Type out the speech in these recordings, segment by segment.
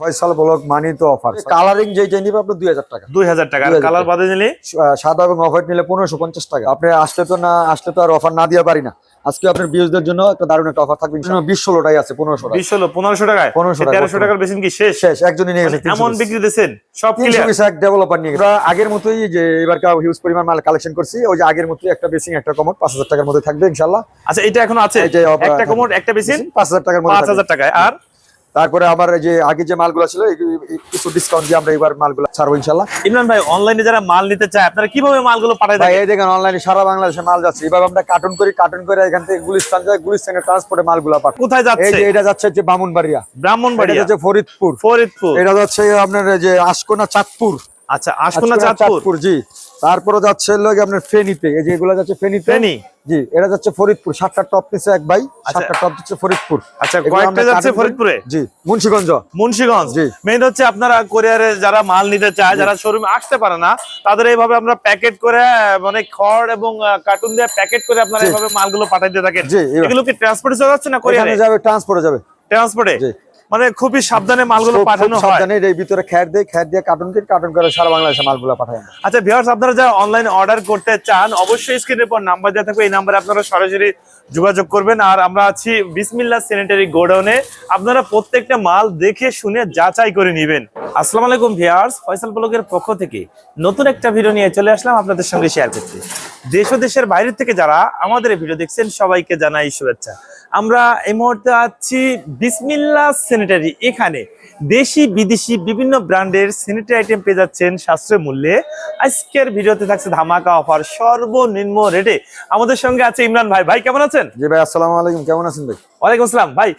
Faisal block money তো offer colouring যেটা নিবে আপনার দুই হাজার টাকা। দুই হাজার টাকা আর কালার বাদে নিলে? সাদা এবং অফার নিলে পনেরোশো পঞ্চাশ টাকা। আপনি আসলে তো না আসলে তো আর অফার না দিয়ে পারি না। আজকে আপনার বিউজদের জন্য একটা দারুণ একটা অফার থাকবে বিশ ষোলোটাই আছে পনেরোশো বিশ হলো পনেরোশো টাকায়? 1500 তেরোশো টাকার বেশি কি শেষ। শেষ একজনই নিয়ে গেছে এমন বিক্রি দিচ্ছেন সব তিনশো এক ডেভেলপার নিয়ে গেছে। আগের মতোই যে এবার হিউজ পরিমাণ মাল কালেকশন করছি ওই যে আগের মতোই একটা বেসিং একটা কমোড পাঁচ হাজার টাকার মধ্যে থাকবে ইনশাল্লাহ আচ্ছা এটা এখন আছে? একটা থাকবে। একটা বেসিন পাঁচ হাজার টাকার মধ্যে পাঁচ হাজার টাকায়। আর তারপরে আমার যে আগে যে মালগুলো ছিল কিছু ডিসকাউন্ট দিয়ে আমরা এবার মালগুলো ছাড়বো ইনশাল্লাহ ইমরান ভাই অনলাইনে যারা মাল নিতে চায় আপনারা কীভাবে মালগুলো পাঠায় ভাই এই দেখেন অনলাইনে সারা বাংলাদেশে মাল যাচ্ছে। এবার আমরা কার্টুন করি কার্টুন করে এখান থেকে গুলিস্তান যায় গুলিস্তানের ট্রান্সপোর্টে মালগুলো পাঠাই কোথায় যাচ্ছে? এই যে এটা যাচ্ছে হচ্ছে ব্রাহ্মণবাড়িয়া। ব্রাহ্মণবাড়িয়া। যাচ্ছে ফরিদপুর। ফরিদপুর। এটা যাচ্ছে আপনার যে আশকোনা চাঁদপুর। আচ্ছা আশকোনা আশকোনা চাঁদপুর জি। তারপরে যাচ্ছে গিয়ে আপনার ফেনীতে। এই যে এগুলো যাচ্ছে ফেনীতে। ফেনী? জি এটা যাচ্ছে ফরিদপুর। সাতটা টপ নিচ্ছে এক ভাই আচ্ছা। সাতটা টপ দিচ্ছে ফরিদপুর। আচ্ছা কয়েকটা যাচ্ছে ফরিদপুরে? জি মুন্সিগঞ্জ। মুন্সিগঞ্জ। জি। মেইন হচ্ছে আপনারা কোরিয়ারে যারা মাল নিতে চায় যারা শোরুমে আসতে পারে না তাদের এইভাবে আমরা প্যাকেট করে মানে খড় এবং কার্টুন দিয়ে প্যাকেট করে আপনারা। এইভাবে মালগুলো পাঠাইতে থাকেন। জি, এগুলো কি ট্রান্সপোর্টে যাচ্ছে না কোরিয়ারে যাবে ট্রান্সপোর্টে যাবে। ট্রান্সপোর্টে জি। মানে খুবই সাবধানে মালগুলো পাঠানো হয়। সাবধানে এর ভিতরে খ্যার দিয়ে খ্যার দিয়ে কার্টুন কিট কার্টুন করে সারা বাংলাদেশে মালগুলো পাঠায় আচ্ছা ভিউয়ার্স আপনারা যারা অনলাইনে অর্ডার করতে চান অবশ্যই স্ক্রিনের পর নাম্বার দেওয়া থাকবে। এই নাম্বারে আপনারা সরাসরি যোগাযোগ করবেন। আর আমরা আছি বিসমিল্লাহ স্যানিটারি গোডাউনে আপনারা প্রত্যেকটা মাল দেখে শুনে যাচাই করে নেবেন। আসসালামু আলাইকুম ভিউয়ার্স ফয়সাল ব্লগের পক্ষ থেকে নতুন একটা ভিডিও নিয়ে চলে আসলাম আপনাদের সঙ্গে শেয়ার করতে। দেশ দেশের বাইরে থেকে যারা আমাদের ভিডিও দেখছেন, সবাইকে জানাই শুভেচ্ছা। আমরা এই মুহূর্তে আছি বিসমিল্লা স্যানিটারি। এখানে দেশি, বিদেশি বিভিন্ন ব্র্যান্ডের স্যানিটারি আইটেম পেয়ে যাচ্ছেন সাশ্রয় মূল্যে। আজকের ভিডিওতে থাকছে ধামাকা অফার সর্বনিম্ন রেটে। আমাদের সঙ্গে আছে ইমরান ভাই। ভাই, কেমন আছেন? জি ভাই, আসসালামু আলাইকুম। কেমন আছেন ভাই? ওয়ালাইকুম আসসালাম। ভাই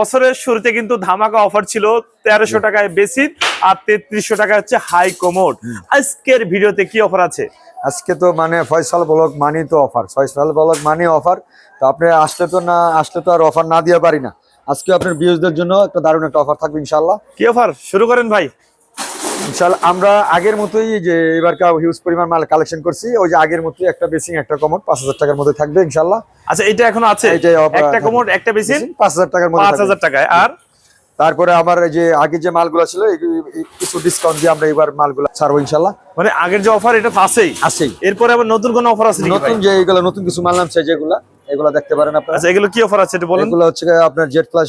বছরের শুরুতে কিন্তু ধামাকা অফার ছিল তেরোশো টাকায় বেসিক আর তেত্রিশশো টাকা হচ্ছে হাই কোমোড আজকের ভিডিওতে কি অফার আছে? আজকে তো মানে ফয়সাল ব্লক মানি তো offer Faisal block money offer তো আপনি আসলে তো না আসলে তো আর অফার না দিয়ে পারি না। আজকে আপনার বিউজদের জন্য একটা দারুণ একটা অফার থাকবে ইনশাল্লাহ কি অফার শুরু করেন ভাই। আমরা আগের মতোই যে এবার হিউজ পরিমাণ মাল কালেকশন করছি। ওই যে আগের মতোই একটা বেসিং একটা কমোড পাঁচ হাজার টাকার মধ্যে থাকবে ইনশাল্লাহ। আচ্ছা এটা এখন আছে? একটা। কোমোড একটা বেসিন পাঁচ হাজার টাকার মধ্যে পাঁচ হাজার টাকায়। আর? তারপরে আমার এই যে আগে যে মালগুলো ছিল কিছু ডিসকাউন্ট দিয়ে আমরা এবার মালগুলো ছাড়বো ইনশাল্লাহ। মানে আগের যে অফার এটা তো আছেই। আছেই। এরপরে আবার নতুন কোন অফার আছে নতুন যে এইগুলো নতুন কিছু মাল নামছে যেগুলা এগুলো দেখতে পারেন আপনারা। আচ্ছা এগুলো কি অফার আছে এটা বলুন? এগুলো হচ্ছে আপনার জেড প্লাস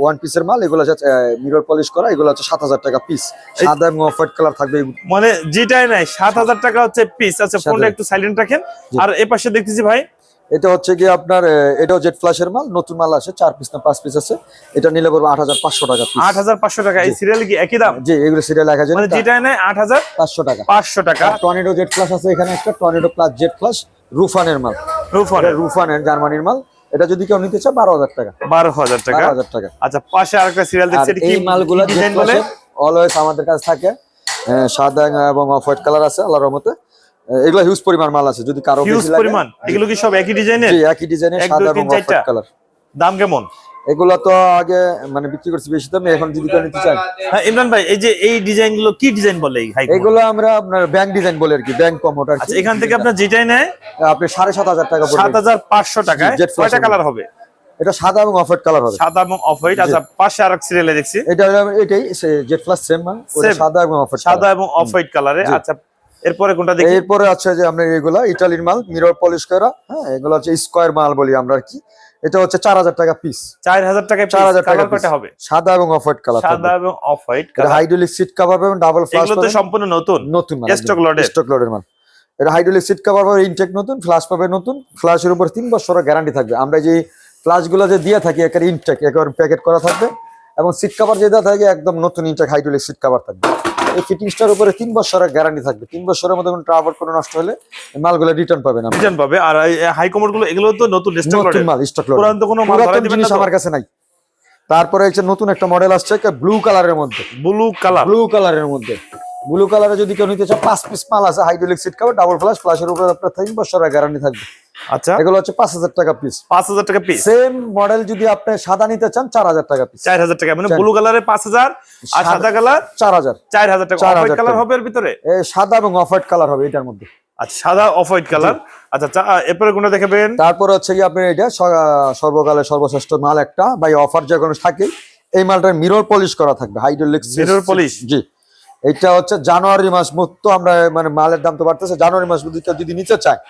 ওয়ান পিসের মাল এগুলো হচ্ছে মিরর পলিশ করা এগুলো হচ্ছে সাত হাজার টাকা পিস সাদা এবং অফ হোয়াইট কালার থাকবে মানে যেটাই নাই সাত হাজার টাকা হচ্ছে পিস আচ্ছা ফোনটা একটু সাইলেন্ট রাখেন। আর এ পাশে দেখতেছি ভাই। এটা হচ্ছে গিয়ে আপনার এটাও জেড ফ্লাশের মাল নতুন মাল আছে চার পিস না পাঁচ পিস আছে। এটা নিলে পড়বে আট হাজার পাঁচশো টাকা আট হাজার পাঁচশো টাকা। এই সিরিয়াল কি একই দাম? জি এগুলো সিরিয়াল এক হাজার মানে যেটাই নাই আট হাজার পাঁচশো টাকা। পাঁচশো টাকা। টর্নেডো জেড প্লাস আছে এখানে একটা টর্নেডো প্লাস জেড প্লাস রুফানের মাল। রুফান রুফানের জার্মানির মাল। এটা যদি কেউ নিতে চায় বারো হাজার টাকা। বারো হাজার টাকা? বারো হাজার টাকা। আচ্ছা পাশে আর দেখছি সিরিয়াল কি এই মালগুলো ডিজাইন বলে? অলওয়েজ আমাদের কাছে থাকে সাদা এবং অফ হোয়াইট কালার আছে আল্লাহর রহমতে। এগুলা হিউজ পরিমাণ মাল আছে যদি কারও হিউজ পরিমাণ? এগুলো কি সব একই ডিজাইনের জি একই ডিজাইনের সাদা এবং অফ হোয়াইট কালার দাম কেমন? এগুলো তো আগে মানে বিক্রি করছি বেশি দামে এখন যদি কেউ নিতে চান হ্যাঁ ইমরান ভাই এই যে এই ডিজাইনগুলো কি ডিজাইন বলে এগুলো আমরা আপনার ব্যাংক ডিজাইন বলে আর কি ব্যাংক কমোট আর আচ্ছা এখান থেকে আপনার যেটাই নেয় আপনি সাড়ে সাত হাজার টাকা সাত পড়বে হাজার পাঁচশো jet কয়টা কালার হবে? এটা সাদা এবং অফ হোয়াইট কালার হবে। সাদা এবং অফ হোয়াইট আচ্ছা পাশে আর এক সিরিয়ালে দেখছি। এটা এটাই জেড প্লাস সেম সাদা এবং অফ হোয়াইট সাদা এবং অফ হোয়াইট কালারে। আচ্ছা এরপরে কোনটা দেখি? এরপরে আছে যে আমরা এগুলা ইটালির মাল মিরর পলিশ করা হ্যাঁ এগুলো হচ্ছে স্কোয়ার মাল বলি আমরা আর কি। এটা হচ্ছে চার হাজার টাকা পিস চার হাজার টাকায় চার হাজার টাকা হবে? সাদা এবং অফ হোয়াইট কালার সাদা এবং off white colour hydraulic seat cover পাবেন ডাবল ফ্লাশ এগুলো তো সম্পূর্ণ নতুন? নতুন stock loaded। স্টক লোডের মাল। এটা হাইড্রোলিক সিট কভার পাবে ইনটেক নতুন ফ্লাশ পাবে নতুন। ফ্লাশের উপর তিন বছরের গ্যারান্টি থাকবে। আমরা যে ফ্লাশগুলো যে দিয়ে থাকি একেবারে ইনটেক একেবারে প্যাকেট করা থাকবে। এবং সিট কভার যে দেওয়া থাকে একদম নতুন ইনটেক হাইড্রোলিক সিট কভার থাকবে। এই ফিটিংসটার উপরে তিন বছরের গ্যারান্টি থাকবে। তিন বছরের মধ্যে কোনো ট্রাভেল কোনো নষ্ট হলে মালগুলো রিটার্ন পাবেন ডিজাইন পাবে। আর হাই কমোডগুলো এগুলো তো নতুন নতুন মাল স্টক পুরান তো কোনো মাল জিনিস আমার কাছে নাই। তারপরে হচ্ছে নতুন একটা মডেল আসছে ব্লু কালারের মধ্যে। ব্লু কালার ব্লু কালারের মধ্যে। ব্লু কালারে যদি কেউ নিতে চায় পাঁচ পিস মাল আছে hydraulic seat cover double flush ফ্লাশের উপরে আপনার তিন বছরের গ্যারান্টি থাকবে। আচ্ছা। এগুলো হচ্ছে পাঁচ হাজার টাকা পিস পাঁচ হাজার টাকা পিস সেম মডেল যদি আপনি সাদা নিতে চান চার হাজার টাকা পিস চার হাজার টাকা মানে ব্লু কালারে পাঁচ হাজার আর সাদা- কালার চার হাজার। চার হাজার টাকা। অফ কালার হবে এর ভিতরে? সাদা এবং অফ হোয়াইট কালার হবে এটার মধ্যে। আচ্ছা সাদা অফ হোয়াইট কালার আচ্ছা চা- এরপরে কোনটা দেখাবেন? তারপরে হচ্ছে কি আপনি এটা স- সর্বকালের সর্বশ্রেষ্ঠ মাল একটা বা অফার যে কোনো থাকে এই মালটার মিরর পলিশ করা থাকবে হাইড্রোলিক Mirror polish? জি। এটা হচ্ছে জানুয়ারি মাস মতো আমরা মানে মালের দাম তো বাড়তেছে জানুয়ারি মাস যদি নিতে চায়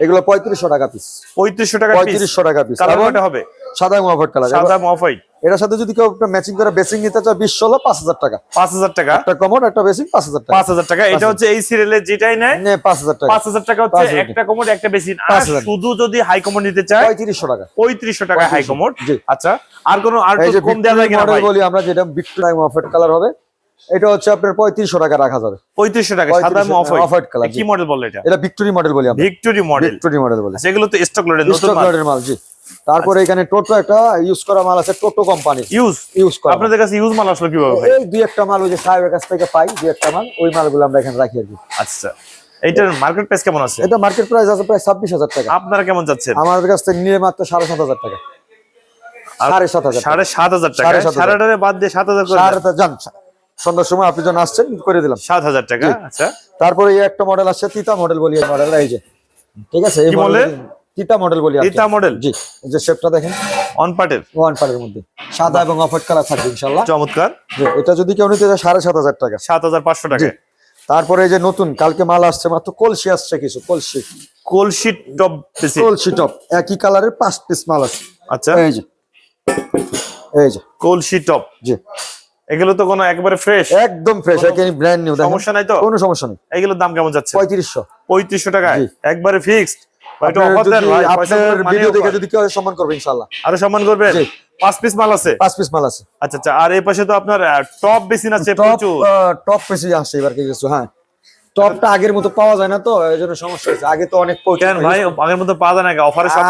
এগুলো পঁয়ত্রিশশো টাকা পিস পঁয়ত্রিশশো টাকা পঁয়ত্রিশশো টাকা পিস হবে। সাদা মহাফট কালার সাদা অফ হোয়াইট এটার সাথে যদি কেউ ম্যাচিং করে বেসিং নিতে চায় বিশ ষোলো পাঁচ হাজার টাকা। পাঁচ হাজার টাকা। একটা কমন একটা বেসিং পাঁচ হাজার টাকা। পাঁচ হাজার টাকা। এটা হচ্ছে এই সিরিয়ালের যেটাই নেয় পাঁচ হাজার টাকা। পাঁচ হাজার টাকা হচ্ছে একটা কমোড একটা বেশি আর। শুধু যদি হাই কমোড নিতে চায় পঁয়ত্রিশশো টাকা। পঁয়ত্রিশশো টাকা হাই 3500 কমোড আচ্ছা আর কোন আর কম দেওয়া যায় কিনা বলি আমরা যেটা ভিক্টোরিয়া মফেট কালার হবে এটা হচ্ছে আপনার পঁয়ত্রিশশো টাকা রাখা যাবে। পঁয়ত্রিশশো টাকা সাদা 3500 অফ হোয়াইট off-white color, কি। মডেল বললে এটা? এটা ভিক্টোরি মডেল বলি আমরা। ভিক্টোরি মডেল ভিক্টোরি মডেল বলি। সেগুলো তো স্টক লোডের নতুন স্টক লটের মাল জি। তারপরে এখানে টোটো একটা ইউজ করা মাল আছে টোটো কোম্পানি ইউজ ইউজ করা আপনাদের কাছে ইউজ মাল আসলো কীভাবে এই দুই একটা মাল ওই যে সাহেবের কাছ থেকে পাই দুই একটা মাল ওই মালগুলো আমরা এখানে রাখি আর কি। আচ্ছা। এইটার মার্কেট প্রাইস কেমন আছে? এটা মার্কেট প্রাইস আছে প্রায় ছাব্বিশ হাজার টাকা। আপনারা কেমন যাচ্ছেন? আমাদের কাছ থেকে নিয়ে মাত্র সাড়ে সাত হাজার টাকা। আর সাড়ে সাত হাজার সাড়ে সাত হাজার টাকা। সাড়ে সাত হাজার। সাড়ে বাদ দিয়ে সাত হাজার সন্ধ্যার সময় আপনি যখন আসছেন করে দিলাম। সাত হাজার টাকা আচ্ছা। তারপরে এই একটা মডেল আসছে তিতা মডেল বলি এই মডেল এই যে। ঠিক আছে? এই বলে? তিতা মডেল বলি তিতা model? জি। যে শেপটা দেখেন। অন পার্টের ওয়ান পারের মধ্যে। সাদা এবং অফার কালার থাকবে চমৎকার। এটা যদি কেউ নিতে যায় সাড়ে সাত হাজার টাকা। সাত হাজার পাঁচশো টাকা। তারপরে এই যে নতুন কালকে মাল আসছে মাত্র কলসি আসছে কিছু কলসি। কলসি টপ কলসি টপ একই কালারের পাঁচ পিস মাল আছে আচ্ছা। এই যে। এই যে। কোলশি টপ। জি। এগুলো তো কোনো একেবারে ফ্রেশ একদম ফ্রেশ একেবারে ব্র্যান্ড নিউ সমস্যা নাই তো? কোনো সমস্যা নেই। এগুলোর দাম কেমন যাচ্ছে? পঁয়ত্রিশশো। পঁয়ত্রিশশো টাকায়? জি। একবারে ফিক্সড আপনার ভিডিও দেখে যদি কেউ সম্মান করবে ইনশাল্লাহ আরও সম্মান করবেন? পাঁচ পিস মাল আছে? পাঁচ পিস মাল আছে। আচ্ছা আচ্ছা আর এই পাশে তো আপনার টপ বেসিন আছে টপ বেশি আসছে এবার কিছু হ্যাঁ। টপটা আগের মতো পাওয়া যায় না তো এই জন্য সমস্যা হচ্ছে আগে তো অনেক পৌঁছে- কেন ভাই আগের মতো পাওয়া যায় না অফারে সব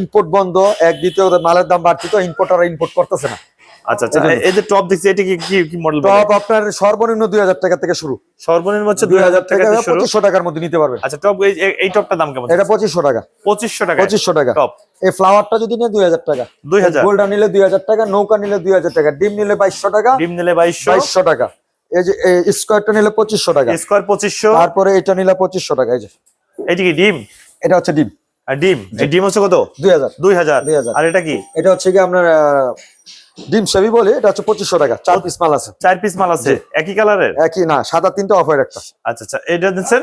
ইম্পোর্ট বন্ধ এক দ্বিতীয় মালের দাম বাড়তি তো ইম্পোর্টাররা ইম্পোর্ট করতেছে না। আচ্ছা আচ্ছা এই যে টপ দেখছি এটা কি কি কি মডেল টপ আপনার সর্বনিম্ন টাকা থেকে শুরু। সর্বনিম্ন হচ্ছে দুই হাজার টাকা থেকে শুরু? পঁচিশশো টাকার মধ্যে নিতে পারবেন আচ্ছা টপ এই এই- এই টপটার দাম কেমন এটা টাকা। টাকা। টাকা। টপ এই ফ্লাওয়ারটা যদি নেয় দুই হাজার টাকা। গোল্ডা নিলে দুই হাজার টাকা নৌকা নিলে দুই হাজার টাকা ডিম নিলে টাকা ডিম নিলে টাকা। এই যে স্কোয়ারটা নিলে টাকা। স্কোয়ার তারপরে এটা নিলে পঁচিশশো টাকা এই যে। এটি কি ডিম? এটা হচ্ছে ডিম। আর ডিম? ডিম হচ্ছে কত? দুই হাজার। দুই হাজার। 2000 আর এটা কি? এটা হচ্ছে কি আপনার ডিম সেবি বলে এটা হচ্ছে পঁচিশশো টাকা। চার পিস মাল আছে। চার পিস মাল আছে? একই কালারের? একই না সাদা তিনটা অফার একটা। আচ্ছা আচ্ছা এটা দিচ্ছেন?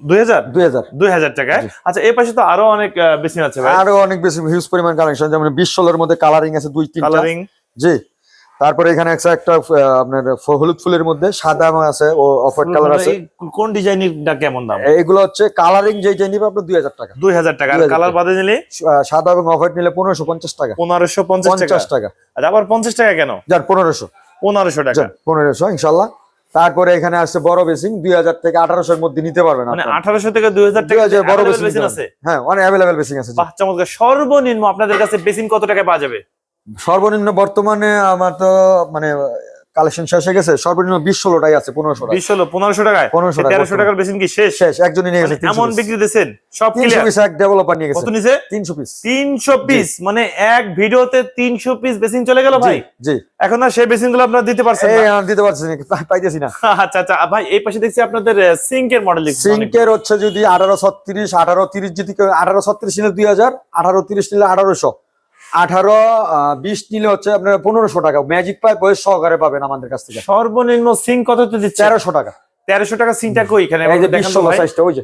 দুই হাজার? দুই হাজার। দুই হাজার টাকায়? আচ্ছা এই পাশে তো আরও অনেক বেশি আছে আরও অনেক বেশি হিউজ পরিমাণ কালেকশন যেমন বিশ ষোলোর মধ্যে কালারিং আছে দুই তিন কালারিং জি। তারপরে এখানে একটা একটা আপনার হলুদ ফুলের মধ্যে সাদা আছে ও অফার কালার আছে। কোন ডিজাইনটা কেমন দাম? এগুলো হচ্ছে কালারিং যেটা নিবে আপনার দুই হাজার টাকা। দুই হাজার টাকা। 2000 কালার বাদে নিলে? সাদা এবং অফার নিলে পনেরোশো পঞ্চাশ টাকা। পনেরোশো পঞ্চাশ টাকা। টাকা। আচ্ছা আবার পঞ্চাশ টাকা কেন? যার পনেরোশো। পনেরোশো টাকা। পনেরোশো ইনশাল্লাহ তারপরে এখানে আসছে বড় বেসিং দুই হাজার থেকে আঠারোশোর মধ্যে নিতে পারবেন মানে। আঠারোশো থেকে দুই হাজার টাকা বড় বেসিং আছে? হ্যাঁ অনেক অ্যাভেলেবেল বেসিং আছে। চমৎকার। সর্বনিম্ন আপনাদের কাছে বেসিং কত টাকায় পাওয়া যাবে? সর্বনিম্ন বর্তমানে আমার তো মানে কালেকশন শেষ হয়ে গেছে সর্বনিম্ন বিশ ষোলোটাই আছে পনেরোশো বিশ ষোলো পনেরোশো টাকায় 1500 টাকা তেরোশো টাকার বেসিন কি শেষ? শেষ একজনই নিয়ে গেছে মানে এমন বিক্রি দিয়েছেন সব তিনশো পিস এক ডেভেলপার নিয়ে গেছে। নিছে? তিনশো পিস তিনশো পিস মানে এক ভিডিওতে তিনশো পিস বেসিন চলে গেল ভাই? জি এখন আর সেই বেসিনগুলো আপনার দিতে পারছেন না। দিতে পারছি না পাইতেছি না। আচ্ছা আচ্ছা ভাই এই পাশে দেখছি আপনাদের সিঙ্কের মডেল সিঙ্কের হচ্ছে যদি আঠারো ছত্রিশ আঠারো তিরিশ যদি আঠারো ছত্রিশ নিলে দুই হাজার আঠারো তিরিশ নিলে আঠারোশো। আঠারো বিশ নিলে হচ্ছে আপনার পনেরোশো টাকা। ম্যাজিক পাইপ বয়স সহকারে পাবেন আমাদের কাছ থেকে। সর্বনিম্ন সিঙ্ক কত দিচ্ছে? তেরোশো টাকা। তেরোশো টাকা সিঙ্কটা কই এখানে। সাইজটা ওই যে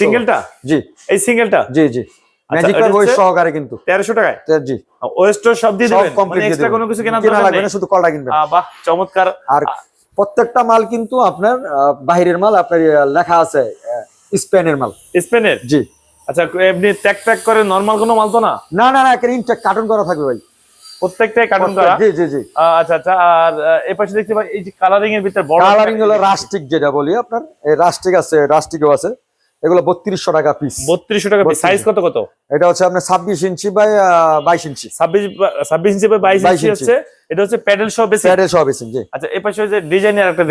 সিঙ্গেলটা? জি। এই সিঙ্গেলটা? জি জি। ম্যাজিক বয়স সহকারে কিন্তু। তেরোশো টাকায়? জি। ওয়েস্টার সব দিয়ে সব মানে এক্সট্রা কোনো কিছু কেনা লাগবে না শুধু কলটা কিনবেন। বাহ চমৎকার। আর প্রত্যেকটা মাল কিন্তু আপনার আহ, বাহিরের মাল আপনার লেখা আছে স্পেনের মাল। স্পেনের? জি। আচ্ছা এমনি ট্যাক ট্যাক করে নরমাল কোনো মাল তো না? না না না ইন ইনটেক কার্টুন করা থাকবে ভাই। প্রত্যেকটাই কার্টুন করা? জি জি জি। আচ্ছা আচ্ছা আর এই পাশে দেখতে পাই এই যে কালারিং এর ভিতরে বড় কালারিং হলো রাস্টিক যেটা বলি আপনার এই রাস্টিক আছে রাস্টিকও আছে। এগুলো বত্রিশশো টাকা পিস বত্রিশশো টাকা 32 সাইজ কত কত? এটা হচ্ছে আপনার ছাব্বিশ ইঞ্চি বাই বাইশ ইঞ্চি। ছাব্বিশ ছাব্বিশ ইঞ্চি বাই বাইশ ইঞ্চি। হচ্ছে এটা হচ্ছে প্যাডেল সহ বেশি প্যাডেল সহ বেশি জি। আচ্ছা এ পাশে যে ডিজাইনের একটা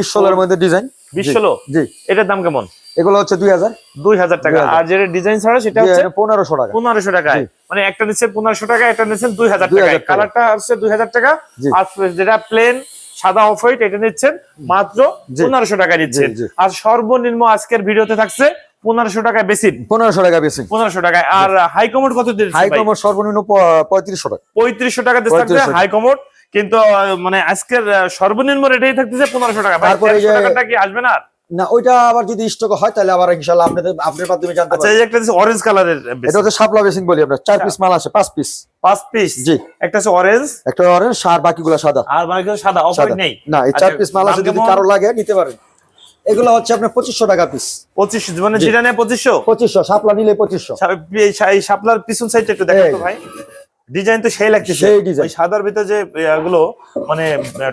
বিশ ষোলোর মধ্যে ডিজাইন বিশ ষোলো? জি। এটার দাম কেমন? এগুলো হচ্ছে দুই হাজার। দুই হাজার টাকা। আর যেটা ডিজাইন ছাড়া সেটা হচ্ছে পনেরোশো টাকা। পনেরোশো টাকায়। মানে একটা নিচ্ছেন পনেরোশো টাকা একটা নিচ্ছেন দুই হাজার টাকা। কালারটা হচ্ছে দুই হাজার টাকা। আর যেটা প্লেন সাদা অফ হোয়াইট এটা নিচ্ছেন মাত্র পনেরোশো টাকা নিচ্ছেন। আর সর্বনিম্ন আজকের ভিডিওতে থাকছে পনেরোশো টাকায় বেশি পনেরোশো টাকা বেশি পনেরোশো টাকায়। আর হাইকমোড কত দিন হাই ভাই সর্বনিম্ন পঁয়ত্রিশশো টাকা। পঁয়ত্রিশশো টাকা দিচ্ছে থাকবে 3500 কিন্তু মানে আজকের সর্বনিম্ন রেটেই থাকতেছে পনেরোশো টাকা। তারপরে এই 1300 যে- টাকাটা কি আসবে না? না ওইটা আবার যদি স্টক হয় তাহলে আবার ইনশাল্লাহ আপনাদের আপনার মাধ্যমে জানতে আচ্ছা এই একটা অরেঞ্জ কালারের এটা হচ্ছে শাপলা বেসিং বলি আমরা চার পিস মাল আছে পাঁচ পিস পাঁচ পিস জি। একটা হচ্ছে অরেঞ্জ একটা অরেঞ্জ আর বাকিগুলো সাদা। আর মানে সাদা অফার নেই। না এই চার আচ্ছা, পিস মাল আছে যদি কারও লাগে নিতে পারেন। এগুলো হচ্ছে আপনার পঁচিশশো টাকা পিস পঁচিশ মানে। যেটা নেয় পঁচিশশো? পঁচিশশো শাপলা নিলে পঁচিশশো। এই শাপলার পিছন সাইডটা একটু দেখো ভাই। ডিজাইন তো সেই লাগতেছে। সেই ডিজাইন ওই সাদার ভিতরে যে এগুলো মানে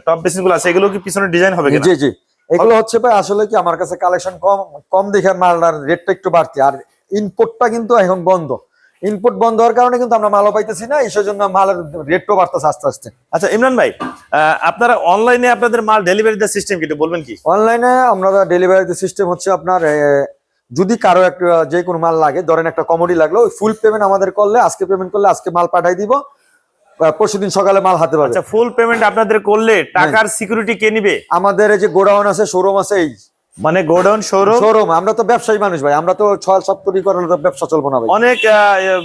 টপ বেসিনগুলো আছে এগুলো কি পিছনে ডিজাইন হবে জি জি। এগুলো হচ্ছে ভাই আসলে কি আমার কাছে কালেকশন কম কম দেখে মালটার রেটটা একটু বাড়তি। আর ইনপুটটা কিন্তু এখন বন্ধ। ইনপুট বন্ধ হওয়ার কারণে কিন্তু আমরা মালও পাইতেছি না এই জন্য মালের রেটও বাড়তেছে আস্তে আস্তে। আচ্ছা ইমরান ভাই আহ, আপনারা অনলাইনে আপনাদের মাল ডেলিভারি দেওয়ার সিস্টেম কি একটু বলবেন কি? অনলাইনে আমরা ডেলিভারি দেওয়ার সিস্টেম হচ্ছে আপনার যদি কারও একটা যে কোনো মাল লাগে ধরেন একটা কমোডি লাগল ওই ফুল পেমেন্ট আমাদের করলে আজকে পেমেন্ট করলে আজকে মাল পাঠাই দিব। পরশু দিন সকালে মাল হাতে পাবে। আচ্ছা ফুল পেমেন্ট আপনাদের করলে টাকার সিকিউরিটি কে নিবে? আমাদের এই যে গোডাউন আছে শোরুম আছে এই মানে গোডাউন শোরুম শোরুম আমরা তো ব্যবসায়ী মানুষ ভাই আমরা তো ছয় সপ্তরি করলে তো ব্যবসা চলবো না ভাই। অনেক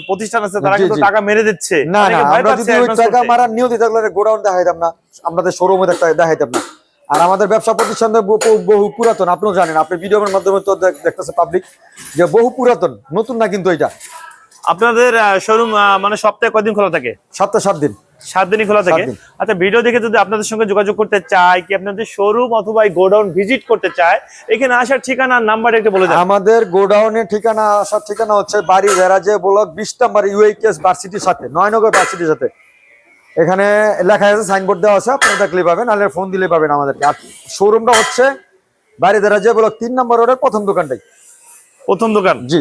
প্রতিষ্ঠান আছে তারা কিন্তু টাকা মেরে দিচ্ছে। না না আমরা যদি ওই টাকা। মারার নিয়তি থাকলে গোডাউন দেখাইতাম না আমাদের শোরুমে দেখাইতাম না। আর আমাদের ব্যবসা প্রতিষ্ঠান বহু- বহু পুরাতন আপনিও জানেন আপনি ভিডিওর মাধ্যমে তো দেখতেছে পাবলিক যে বহু পুরাতন নতুন না কিন্তু এটা। আপনাদের শোরুম মানে সপ্তাহে কদিন খোলা থাকে? সপ্তাহে সাত দিন। সাত দিনই খোলা থাকে? আচ্ছা ভিডিও দেখে যদি আপনাদের সঙ্গে যোগাযোগ করতে চায় কি আপনাদের শোরুম অথবা গোডাউন ভিজিট করতে চায় এখানে আসার ঠিকানা নাম্বার একটু বলে আমাদের গোডাউনের ঠিকানা আসার ঠিকানা হচ্ছে বাড়ি ভেরাজে ব্লক বিশ নাম্বার ইউএইচএস ভার্সিটির সাথে নয়নগর ভার্সিটির সাথে এখানে লেখা আছে সাইনবোর্ড দেওয়া আছে আপনারা দেখলে পাবেন নাহলে ফোন দিলে পাবেন আমাদেরকে। আর শোরুমটা হচ্ছে বাড়ি ভেরাজে ব্লক তিন নম্বর রোডের প্রথম দোকানটাই। প্রথম দোকান? জি।